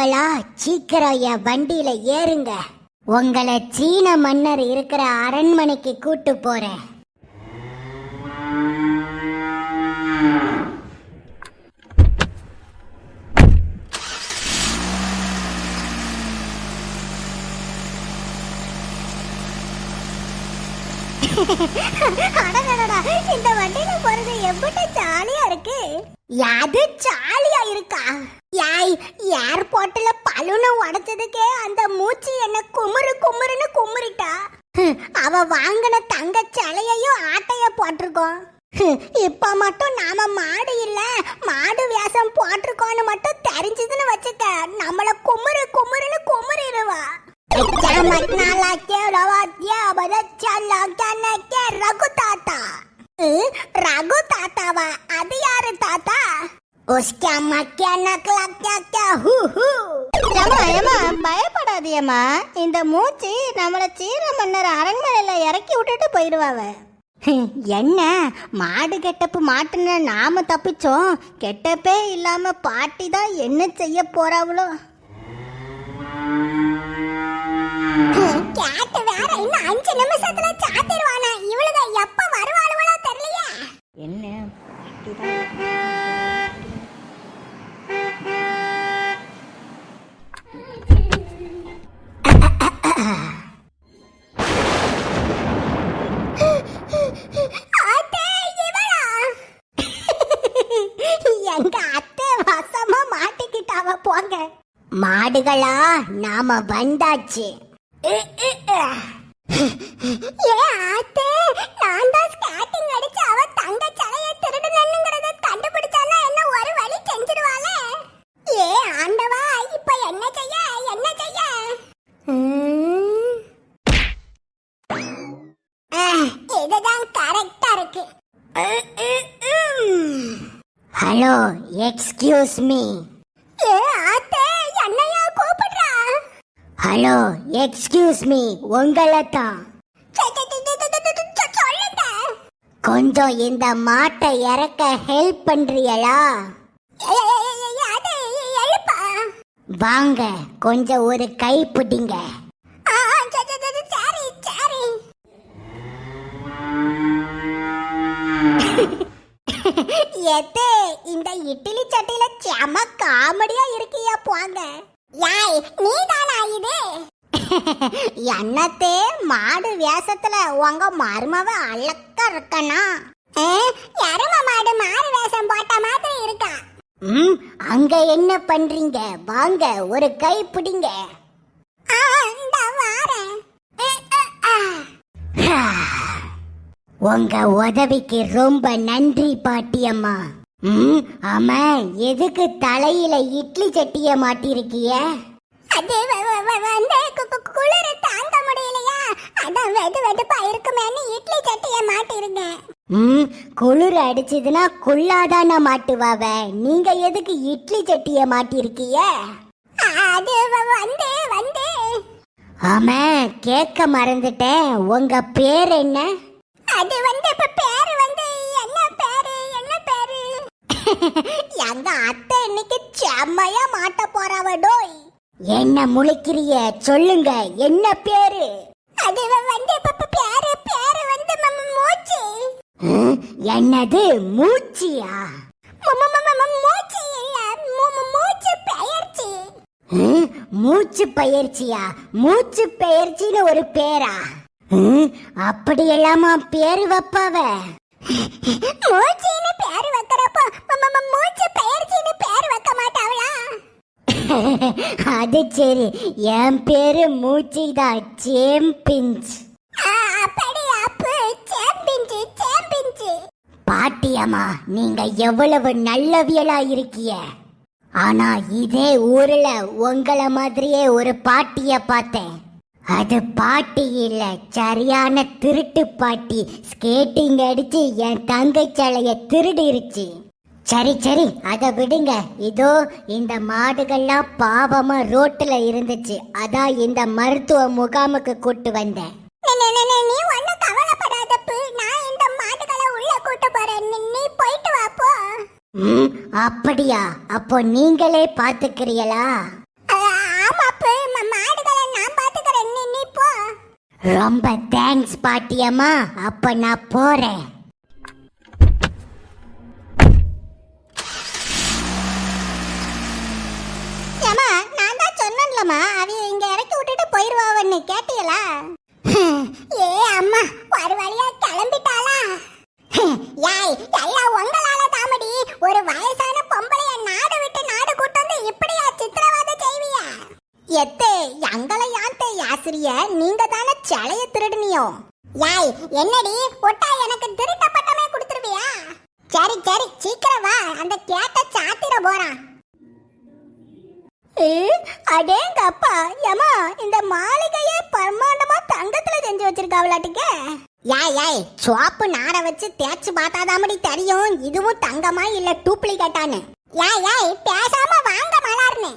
மக்களா சீக்கிரம் என் வண்டியில ஏறுங்க. உங்களை சீன மன்னர் இருக்கிற அரண்மனைக்கு கூட்டு போறேன். இந்த வண்டியில போறது எவ்வளவு ஜாலியா இருக்கு. அது ஜாலியா இருக்கா? யாய் ஏர்போர்ட்ல பலூனை உடைச்சதுக்கே அந்த மூச்சு என்ன குமுறு குமுறுன்னு குமுறிட்டா. அவ வாங்கின தங்க சிலையையும் ஆட்டைய போட்டிருக்கோம். இப்ப மட்டும் நாம மாடு இல்ல மாடு வேஷம் போட்டிருக்கோம்னு மட்டும் தெரிஞ்சதுன்னு வச்சுக்க நம்மள குமுறு குமுறுன்னு குமுறிடுவா. ரகு தாத்தா. ரகு தாத்தாவா? அது யாரு தாத்தா? உஸ்கா மக்கியா நக்லா கியா கியா ஹூ ஹூ ஏமா ஏமா பயப்படாதியம்மா. இந்த மூச்சு நம்மள சீன மன்னர் அரண்மனையில இறக்கி விட்டுட்டு போயிடுவாவ. என்ன? மாடு கெட்டப்பு மாட்டுன நாம தப்பிச்சோம். கெட்டப்பே இல்லாம பாட்டி தான் என்ன செய்ய போறாவளோ? எங்க அத்தை வசமா மாட்டிக்கிட்டாவ போங்க. மாடுகளா நாம வந்தாச்சு. ஏ ஆத்தே நான் தான் ஸ்கேட்டிங் அடிச்சு அவ தங்க சலைய திருடுனனுங்கறத கண்டுபிடிச்சானா என்ன ஒரு வழி செஞ்சிடுவாளே ஏ ஆண்டவா இப்ப என்ன செய்ய என்ன செய்ய? ஆ, இதுதான் கரெக்டா இருக்கு. ஹலோ எக்ஸ்கியூஸ் மீ ஏ ஆத்தே என்னையா கூப்பிடுறா? ஹலோ எக்ஸ்கியூஸ் மீ உங்களை தான் கொஞ்சம் இந்த மாட்டை இறக்க ஹெல்ப் பண்றீங்களா? வாங்க கொஞ்சம் ஒரு கை பிடிங்க. எது இந்த இட்லி சட்டியில செம காமெடியா இருக்கியா போங்க. யாய் நீ தானா இது? என்னத்தே மாடு வேஷத்துல உங்க மருமவ அழக்கா இருக்கனா? எரும மாடு மாறு வேஷம் போட்ட மாதிரி இருக்கா? ம் அங்க என்ன பண்றீங்க? வாங்க ஒரு கை பிடிங்க. உங்க உதவிக்கு ரொம்ப நன்றி பாட்டியம்மா. ம் ஆமா எதுக்கு தலையில இட்லி சட்டிய மாட்டிருக்கிய? அது வந்து குளிர தாங்க முடியலையா? அதான் வெது வெதுப்பா இருக்குமேன்னு இட்லி சட்டிய மாட்டிருங்க. ம் குளிர் அடிச்சதுன்னா குள்ளாதான மாட்டுவாவ? நீங்க எதுக்கு இட்லி சட்டிய மாட்டிருக்கிய? அது வந்து வந்து. ஆமா கேட்க மறந்துட்டேன். உங்க பேர் என்ன? அது வந்து இப்ப பேரு வந்து என்ன பேரு என்ன பேரு? எங்க அத்தை இன்னைக்கு செம்மையா மாட்ட போறாவ டோய். என்ன முழிக்கிறிய? சொல்லுங்க என்ன பேரு? அது வந்து இப்ப பேரு பேரு வந்து மூச்சு. என்னது மூச்சியா? மூச்சு இல்ல. மூச்சு பெயர்ச்சி. மூச்சு பயிற்சியா மூச்சு பயிற்சின்னு ஒரு பேரா? அப்படியெல்லாமா பேரு வைப்பாவ? மூச்சின்னு பேரு வைக்கிறப்போ மூச்சு பயிற்சின்னு பேரு வைக்க மாட்டாவளா? அது சரி என் பேரு மூச்சிதான் சேம்பிஞ்ச் அப்படி அப்பு சேம்பிஞ்சு சேம்பிஞ்சு பாட்டியம்மா நீங்க எவ்வளவு நல்லவியலா இருக்கிய? ஆனா இதே ஊர்ல உங்கள மாதிரியே ஒரு பாட்டிய பார்த்தேன். அது பாட்டி இல்ல சரியான திருட்டு பாட்டி. ஸ்கேட்டிங் அடிச்சு என் தங்கை சாலைய திருடிருச்சு. சரி சரி அதை விடுங்க. இதோ இந்த மாடுகள்லாம் பாவமா ரோட்டுல இருந்துச்சு. அதான் இந்த மருத்துவ முகாமுக்கு கூட்டு வந்தேன். நீ ஒன்னும் கவலைப்படாதப்பு. நான் இந்த மாடுகளை உள்ள கூட்டு போறேன். நீ போயிட்டு வா போ அப்படியா? அப்போ நீங்களே பாத்துக்கிறீங்களா ரொம்ப தேங்க்ஸ் பாட்டியம்மா அப்ப நான் போறேன். கேட்டீங்களா ஏ அம்மா ஒரு வழியா கிளம்பிட்டாளா? யாய் எல்லாம் உங்களால தாமடி ஒரு வயசான பொம்பளைய நாடு விட்டு நாடு கூட்டு வந்து இப்படியா சித்திரவதை செய்வியா? எத்தே எங்களை யான்தே ஆசிரிய நீங்க சிலைய திருடுனியோ? யாய் என்னடி? ஒட்டா எனக்கு திருட்ட பட்டமே கொடுத்துருவியா? சரி சரி சீக்கிரம் வா. அந்த கேட்ட சாத்திர போறான் அடேங்க அப்பா ஏமா இந்த மாளிகையே பிரம்மாண்டமா தங்கத்துல செஞ்சு வச்சிருக்காவளாட்டுக்க? யாய் யாய் சோப்பு நார வச்சு தேய்ச்சு பார்த்தாதாமடி தெரியும். இதுவும் தங்கமா இல்ல டூப்ளிகேட்டான்னு. யாய் யாய் பேசாம வாங்க மலர்னு.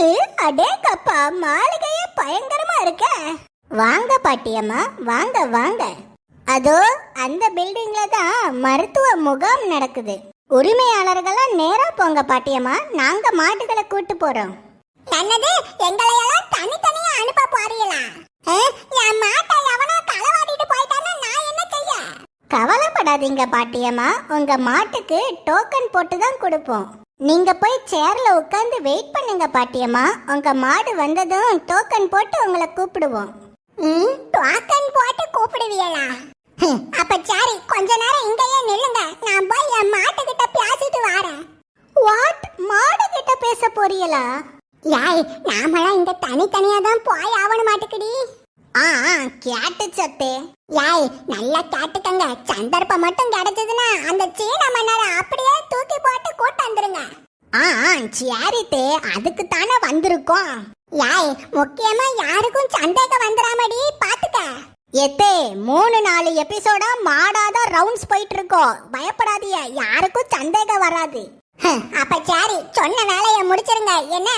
அடேங்க அப்பா மாளிகையே பயங்கரமா இருக்க. வாங்க பாட்டியம்மா வாங்க வாங்க. அதோ அந்த பில்டிங்ல தான் மருத்துவ முகாம் நடக்குது. உரிமையாளர்களா நேரா போங்க பாட்டியம்மா நாங்க மாட்டுகளை கூட்டு போறோம். என்னது எங்களையெல்லாம் தனித்தனியா அனுப்ப போறீங்களா? என் மாட்டை எவனோ களவாடிட்டு போயிட்டானா நான் என்ன செய்ய? கவலைப்படாதீங்க பாட்டியம்மா உங்க மாட்டுக்கு டோக்கன் போட்டு தான் கொடுப்போம். நீங்க போய் சேர்ல உட்காந்து வெயிட் பண்ணுங்க பாட்டியம்மா. உங்க மாடு வந்ததும் டோக்கன் போட்டு உங்களை கூப்பிடுவோம். ம், டோக்கன் போட்டு கூப்பிடுவீங்களா? அப்ப சரி கொஞ்ச நேரம் இங்கேயே நில்லுங்க. நான் போய் என் மாட்டுக்கிட்ட பேசிட்டு வரேன். வாட் மாடு கிட்ட பேச போறீங்களா? யாய் நாமலாம் இங்க தனித்தனியா தான் போய் ஆவணும் மாட்டுக்குடி. ஆ கேட்டு சத்தே. யாய் நல்லா கேட்டுக்கங்க. சந்தர்ப்பம் மட்டும் கிடைச்சதுன்னா அந்த சீன மன்னரை அப்படியே போட்டு வந்துருங்க. ஆ ஆ, அதுக்கு தானே வந்திருக்கோம். யாய் முக்கியமா யாருக்கும் சந்தேகம் வந்துடாமடி பாத்துக்க. எத்தே மூணு நாலு எபிசோடா மாடாதான் ரவுண்ட்ஸ் போயிட்டு இருக்கோம் பயப்படாதீய யாருக்கும் சந்தேகம் வராது. அப்ப சாரி சொன்ன வேலையை முடிச்சிருங்க என்ன?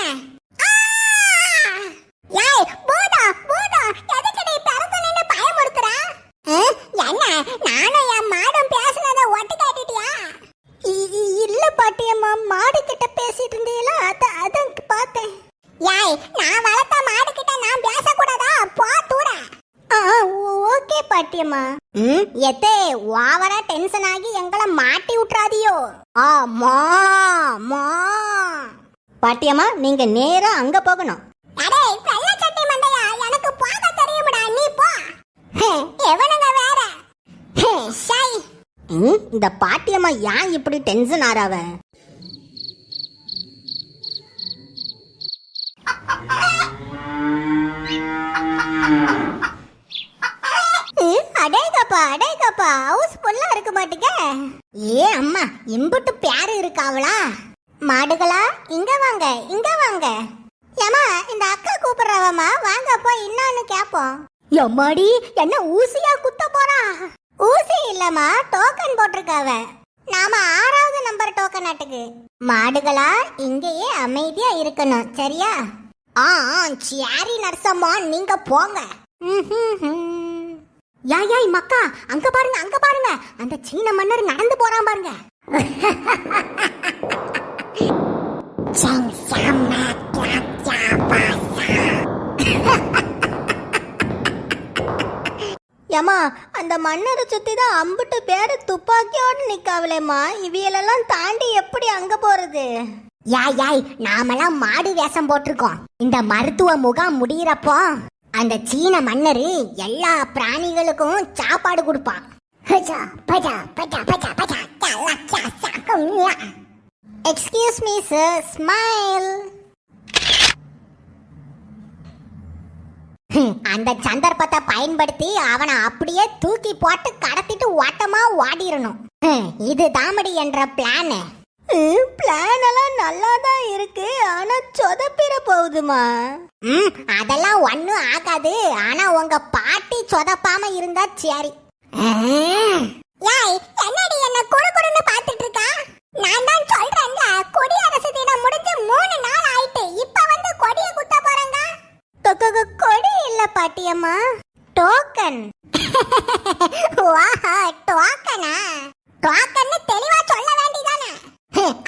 எங்களை மாட்டி விட்டுறாதியோ. ஆமா மா பாட்டியம்மா நீங்க நேரா அங்க போகணும். அடே வெள்ளை சட்டை மண்டையா எனக்கு போக தெரியும்டா நீ போ. ஹம், எவனுங்க வேற? ஹம், ஷை ம் இந்த பாட்டியம்மா ஏன் இப்படி டென்ஷன் ஆறாவ? அடேகப்பா அடேகப்பா ஹவுஸ் ஃபுல்லா ஏ அம்மா இம்புட்டு பேரு இருக்காவளா? மாடுகளா இங்க வாங்க இங்க வாங்க. ஏமா இந்த அக்கா கூப்பிடுறவமா வாங்க போய் என்னன்னு கேப்போம். எம்மாடி என்ன ஊசியா குத்த போறா? ஊசி இல்லம்மா டோக்கன் போட்டிருக்காவ. நாம ஆறாவது நம்பர் டோக்கன் அட்டுக்கு மாடுகளா இங்கேயே அமைதியா இருக்கணும் சரியா? ஆ ஆ, சரி நர்சம்மா நீங்க போங்க. யா யாய் மக்கா அங்க பாருங்க அங்க பாருங்க. அந்த சீன மன்னர் நடந்து போறான் பாருங்க. ஏமா அந்த மன்னரை சுத்தி தான் அம்புட்டு பேரு துப்பாக்கியோடு நிக்காவலேம்மா இவியலெல்லாம் தாண்டி எப்படி அங்க போறது? யாய் யாய் நாமெல்லாம் மாடு வேஷம் போட்டிருக்கோம். இந்த மருத்துவ முகாம் முடியிறப்போ அந்த சீன மன்னரு எல்லா பிராணிகளுக்கும் சாப்பாடு கொடுப்பான். எக்ஸ்கியூஸ் மீ சார் ஸ்மைல் அந்த சந்தர்ப்பத்தை பயன்படுத்தி அவனை அப்படியே தூக்கி போட்டு கடத்திட்டு ஓட்டமா ஓடிரணும். ஹம், இது தாமடி என்ற பிளான் பிளான் எல்லாம் நல்லா தான் இருக்கு. ஆனா சொதப்பிட போகுதுமா. ம் அதெல்லாம் ஒண்ணும் ஆகாது. ஆனா உங்க பாட்டி சொதப்பாம இருந்தா சரி. யாய் என்னடி என்ன குடு குடுன்னு பாத்துட்டு இருக்கா? நான் தான் சொல்றேன்ல குடியரசு தினம் முடிஞ்சு மூணு நாள் ஆயிட்டு இப்ப வந்து கொடிய குத்த போறாங்க. கொடி இல்ல பாட்டியம்மா. டோக்கன் வாஹா டோக்கனா டோக்கன்னு தெளிவா சொல்ல வேண்டியதானே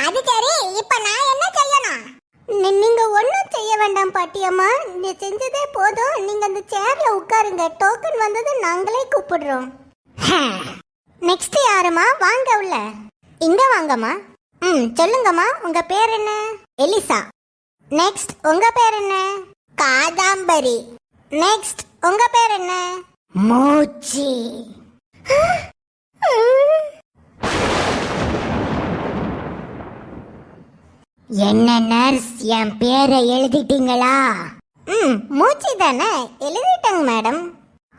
அது சரி இப்ப நான் என்ன செய்யணும் நீ- நீங்க வேணாம் பாட்டியம்மா நீ செஞ்சதே போதும். நீங்க அந்த சேர்ல உட்காருங்க. டோக்கன் வந்தது நாங்களே கூப்பிடுறோம். நெக்ஸ்ட் யாருமா வாங்க உள்ள. இங்க வாங்கம்மா. ம் சொல்லுங்கம்மா. உங்க பேர் என்ன? எலிசா. நெக்ஸ்ட் உங்க பேர் என்ன? காதாம்பரி. நெக்ஸ்ட் உங்க பேர் என்ன? மூச்சி. என்ன நர்ஸ் என் பேரை எழுதிட்டீங்களா? ம் மூச்சு தானே? எழுதிட்டேங்க மேடம்.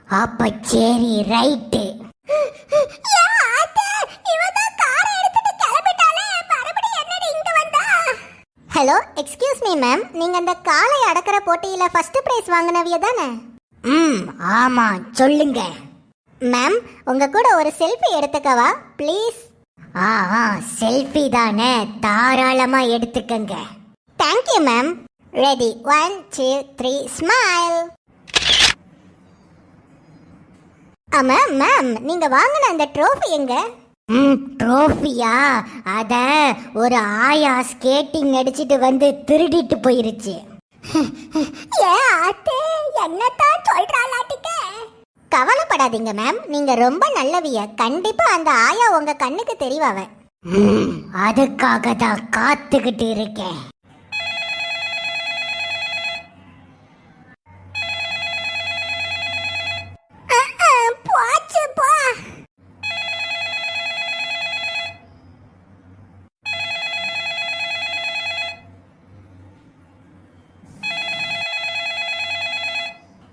அப்ப சரி right hello excuse me ma'am நீங்க அந்த காலை அடக்கிற போட்டியில ஃபர்ஸ்ட் பிரைஸ் வாங்கினவிய தானே? ம் ஆமா சொல்லுங்க. மேம் உங்க கூட ஒரு செல்ஃபி எடுத்துக்கவா? ப்ளீஸ் ஆ ஆ செல்ஃபி தானே தாராளமா எடுத்துக்கங்க. Thank you ma'am ready one two three smile ma'am ma'am நீங்க வாங்கின அந்த ட்ரோஃபி எங்க? ம் ட்ரோஃபியா அத ஒரு ஆயா ஸ்கேட்டிங் அடிச்சிட்டு வந்து திருடிட்டு போயிருச்சு. ஏ அத்தே என்னத்தான் சொல்றாளாட்டிக்க? கவலைப்படாதீங்க மேம் நீங்க ரொம்ப நல்லவிய. கண்டிப்பா அந்த ஆயா உங்க கண்ணுக்கு தெரிவாவ. அதுக்காக தான் காத்துக்கிட்டு இருக்கேன்.